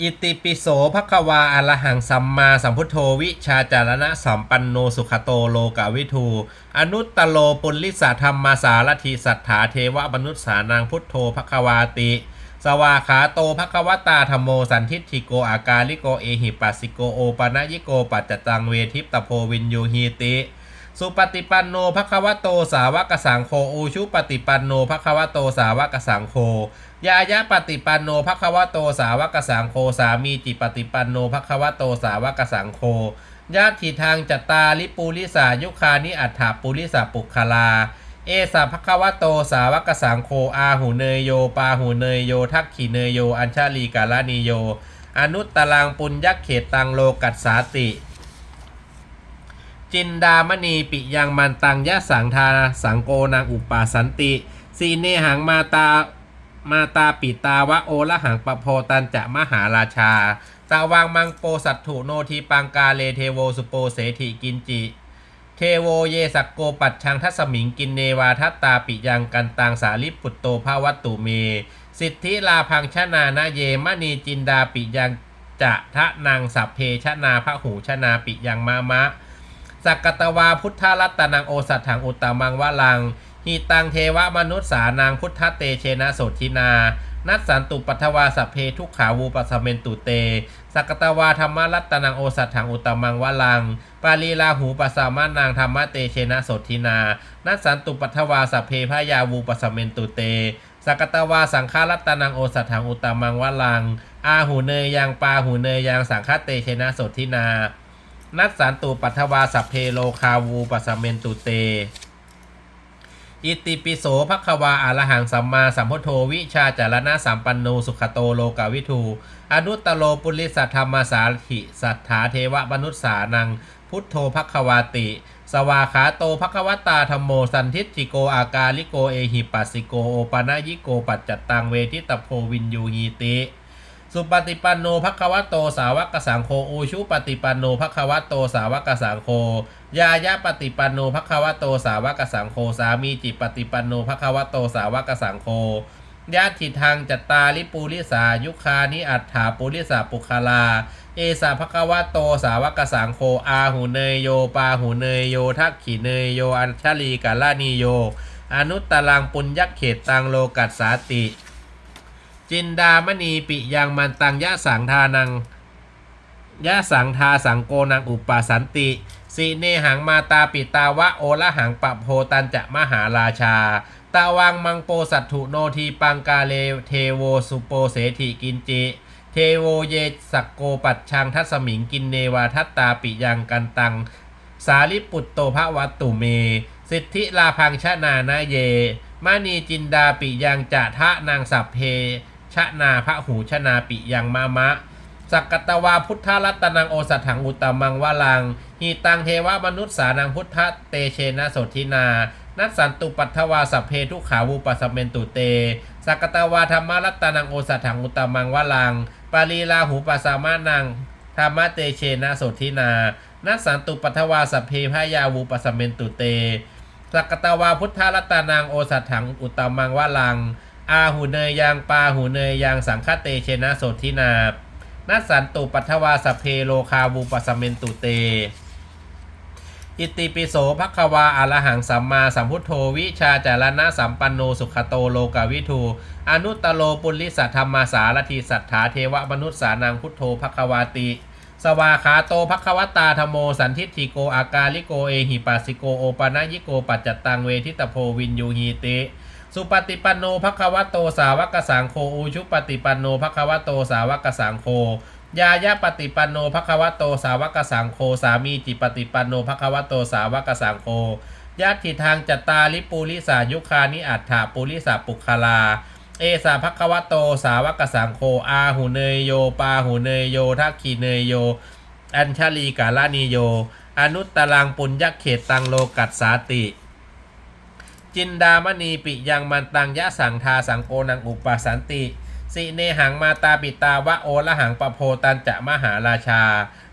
อิติปิโสภควาอรหังสัมมาสัมพุทโธวิชาจารณะสัมปันโนสุขโตโลกาวิทู อนุตตโลปุลิสาธรรมมาสารถีสัทธาเทวมนุษย์สานังพุทโธภควาติ สวาขาโตภควตาธรรมโมสันทิฏฐิโกอากาลิโกเอหิปัสสิโกโอปะนะยิโกปัจจตังเวทิปตโพวินยูฮีติ สุปฏิปันโนภควโตสาวกสังโฆอูชุปฏิปันโนภควโตสาวกสังโฆยายะปฏิปันโนภควโตสาวกสังโฆสามีจิปฏิปันโนภควโตสาวกสังโฆญาติทางจตาลิปูลิสายุคานิอัฏฐปุริสาปุคลา เอสาภควโตสาวกสังโฆอาหูเนยโยปาหูเนยโยทักขิเนยโย อัญชาลีกาลานิโย อนุตตรังปุญญเขตตังโลกัสสาติ จินดามณีปิยังมันตังยะสังทาสังโกนางอุปาสันติ สีเนหังมาตามาตาปิตาวะโอละหังปะโพตันจะมหาราชาตาวังมังโปสัตถุโนทีปังกาเลเทโวสุโปเสถิกินจิเทโวเยสักโกปัดชังทัสมิงกินเนวาทัตตาปิยังกันตังสาลิปุตโตภาวัตตุเม สิทธิลาพังชนานาเยมณีจินดาปิยังจะทะนางสัพเพชนาพระหูชนาปิยังมามะ สักกตวาพุทธรัตนังโอสัตถังอุตตมังวะลังหีตังเทวมนุษย์สานางพุทธเตเชนะโสทินา นัสสันตุปัทวาสัพเพทุกขาวูปัสเมนตุเต สักกตวาธรรมรัตนังโอสัตถังอุตตมังวะลัง ปาลีลาหูปัสามานางธรรมเตเชนะโสทินา นัสสันตุปัทวาสัพเพพยาวูปัสเมนตุเต สักกตวาสังฆรัตนังโอสัตถังอุตตมังวะลัง อาหูเนยยังปาหูเนยยังสังฆเตเชนะโสทินา นัสสันตุปัทวาสัพเพโลคาวูปัสเมนตุเต อิติปิโสภควาอารหังสัมมาสัมพุทโธวิชาจารณะสัมปันโนสุขโตโลกาวิทู อนุตตโลปุริสัทธรรมสาถิสัทธาเทวมนุษสานัง พุทโธภควาติ สวาขาโตภควตาธรรมโมสันทิจิโกอากาลิโกเอหิปัสสิโกโอปะนะยิโกปัจจตตังเวทิตโพวินยูหีติ สุปฏิปันโนภควโตสาวกสังโฆอูชุปฏิปันโนภควโตสาวกสังโฆยายะปฏิปันโนภควโตสาวกสังโฆสามีจิปฏิปันโนภควโตสาวกสังโฆญาติทางจัตตาลิปูริสายุคานิอัฏฐาปุริสาปุคลา เอสาภควโตสาวกสังโฆอาหูเนยโยปาหูเนยโยทักขิเนยโยอัญชลีกาลานิโย อนุตตรังปุญญเขตตังโลกัสสาติ จินดามณีปิยังมันตังยะสังทานังยะสังทาสังโกนังอุปสันติสีเนหังมาตาปิตาวะโอละหังปะโพตันจะมหาราชา ตาวังมังโปสัตถุโนทีปังกาเลเทโวสุโปเสถิกินจิเทโวเยสักโกปัดชังทัสมิงกินเนวาทัตตาปิยังกันตัง สาลิปุตโตภวัตตุเม สิทธิลาพังชนานาเยมณีจินดาปิยังจะทะนางสัพเพ ชนาพระหูชนาปิยังมามะ สักกตวาพุทธรัตนังโอสัถังอุตมังวะลังหีตังเทวมนุษย์สานังพุทธเตเชนะสทินา นัสสันตุปัทถวาสัพเพทุขาวูปัสเมนตุเต สักกตวาธรรมรัตนังโอสัถังอุตมังวะลัง ปาลีลาหูปัสามานังธรรมเตเชนะสทินานัสสันตุปัทถวาสัพเพพายาวูปัสเมนตุเต สักกตวาพุทธรัตนังโอสัถังอุตตมังวะลัง อาหูเนยยังปาหูเนยยังสังคเตเชนะโสทินานัสสันตุปัทวาสเพโลคาบูปัสเมนตุเต อิติปิโสภควาอารหังสัมมาสัมพุทโธวิชาจารณะสัมปันโนสุขโตโลกาวิทูอนุตโลปุริสัทธรรมาสารทีสัทธาเทวมนุษย์สานังพุทโธภควาติ สวาขาโตภควตาธโมสันทิฏฐิโกอากาลิโกเอหิปัสสิโกโอปะนะยิโกปัจจตตังเวทิตโพวินยูหีติ สุปฏิปันโนภควโตสาวกสังโฆอูชุปฏิปันโนภควโตสาวกสังโฆยายะปฏิปันโนภควโตสาวกสังโฆสามีจิปฏิปันโนภควโตสาวกสังโฆญาติทางจัตตาลิปูริสายุคานิอัฏฐาปุริสาปุคลา เอสาภควโตสาวกสังโฆอาหูเนยโยปาหูเนยโยทักขีเนยโย อัญชลีกาลานิโย อนุตตรังปุญญเขตตังโลกัสสาติ จินดามณีปิยังมันตังยะสังทาสังโกนังอุปสันติสิเนหังมาตาปิตาวะโอละหังปะโพตันจะมหาราชา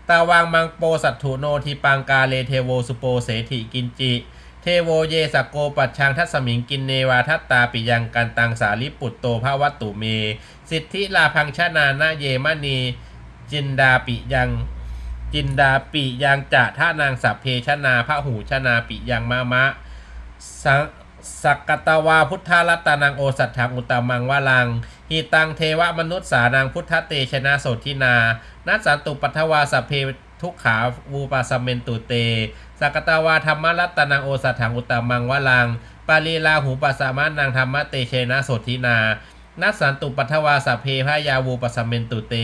ตาวังมังโปสัตถุโนทิปังกาเลเทโวสุโปเสถิกินจิ เทโวเยสกโกปัชชังทัสมิงกินเนวาทัตตาปิยังกันตังสาลิปุตโตภาวัตตุเม สิทธิลาพังชนานาเยมณีจินดาปิยังจินดาปิยังจะท่านางสัพเพชนาพระหูชนาปิยังมามะสัง สักกตวาพุทธรัตนังโอสัตถังอุตตมังวาลังหิตังเทวมนุษย์สานังพุทธเตชนะโสทินานัสสันตุปัทวาสเพทุกขาวูปาสเมนตุเต สักกตวาธรรมรัตนังโอสัตถังอุตตมังวาลัง ปาลีลาหูปัสสมานังธรรมเตเชนะโสทินา นัสสันตุปัทวาสัพเพพยาวูปสเมนตุเต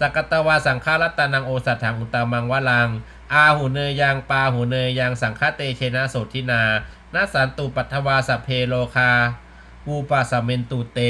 สกกตวาสังฆารัตนังโอสัตถังอุตตมังวลัง อาหูเนยยังปาหูเนยยังสังฆเตเชนะโสทินา นัสสันตุปัทวาสเพโลคาวูปาสเมนตุเต